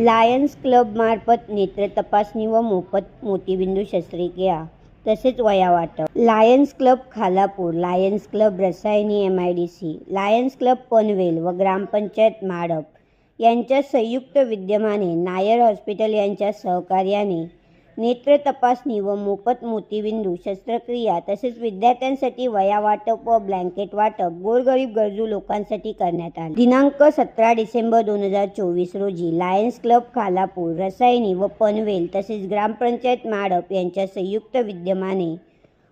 Lions क्लबमार्फत नेत्र तपासणी व मोफत मोतीबिंदू शस्त्रक्रिया तसेच वया वाटप lions club Khalapur lions club Rasayani M I D C lions club Panvel व ग्रामपंचायत माडप यांच्या संयुक्त विद्यमाने नायर हॉस्पिटल यांच्या सहकार्याने नेत्र तपासणी व मोफत मोतीबिंदू शस्त्रक्रिया तसेच विद्यार्थ्यांसाठी वया वाटप व ब्लँकेट वाटप गोरगरीब गरजू लोकांसाठी करण्यात आले. दिनांक सतरा डिसेंबर दोन हजार चोवीस रोजी लायन्स क्लब खालापूर रसायनी व पनवेल तसेच ग्रामपंचायत माडप यांच्या संयुक्त विद्यमाने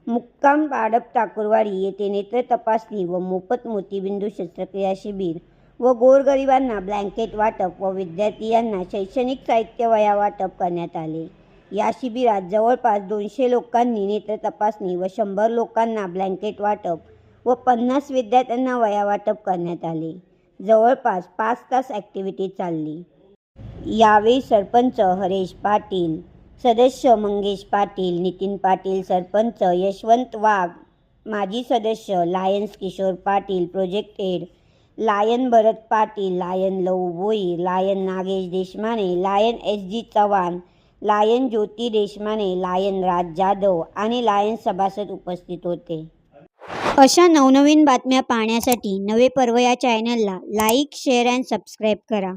मुक्काम पाडप ठाकूरवाडी येथे नेत्र तपासणी व मोफत मोतीबिंदू शस्त्रक्रिया शिबिर व गोरगरिबांना ब्लँकेट वाटप व विद्यार्थी यांना शैक्षणिक साहित्य वया वाटप करण्यात आले. या शिबिरात जवळपास दोनशे लोकांनी नेत्र तपासणी व शंभर लोकांना ब्लँकेट वाटप व पन्नास विद्यार्थ्यांना वया वाटप करण्यात आले. जवळपास पाच तास ॲक्टिव्हिटी चालली. यावेळी सरपंच हरेश पाटील सदस्य मंगेश पाटील नितीन पाटील सरपंच यशवंत वाघ माजी सदस्य lions Kishor Patil project add lion Bharat Patil lion Lau Bhoi lion Nagesh Deshmane lion S G Chavan lion Jyoti Deshmane lion Raj Jadhav आणि लायन सभासद उपस्थित होते. अशा नवनवीन बातम्या पाहण्यासाठी नवे पर्व या चॅनलला लाईक शेअर अँड सबस्क्राईब करा.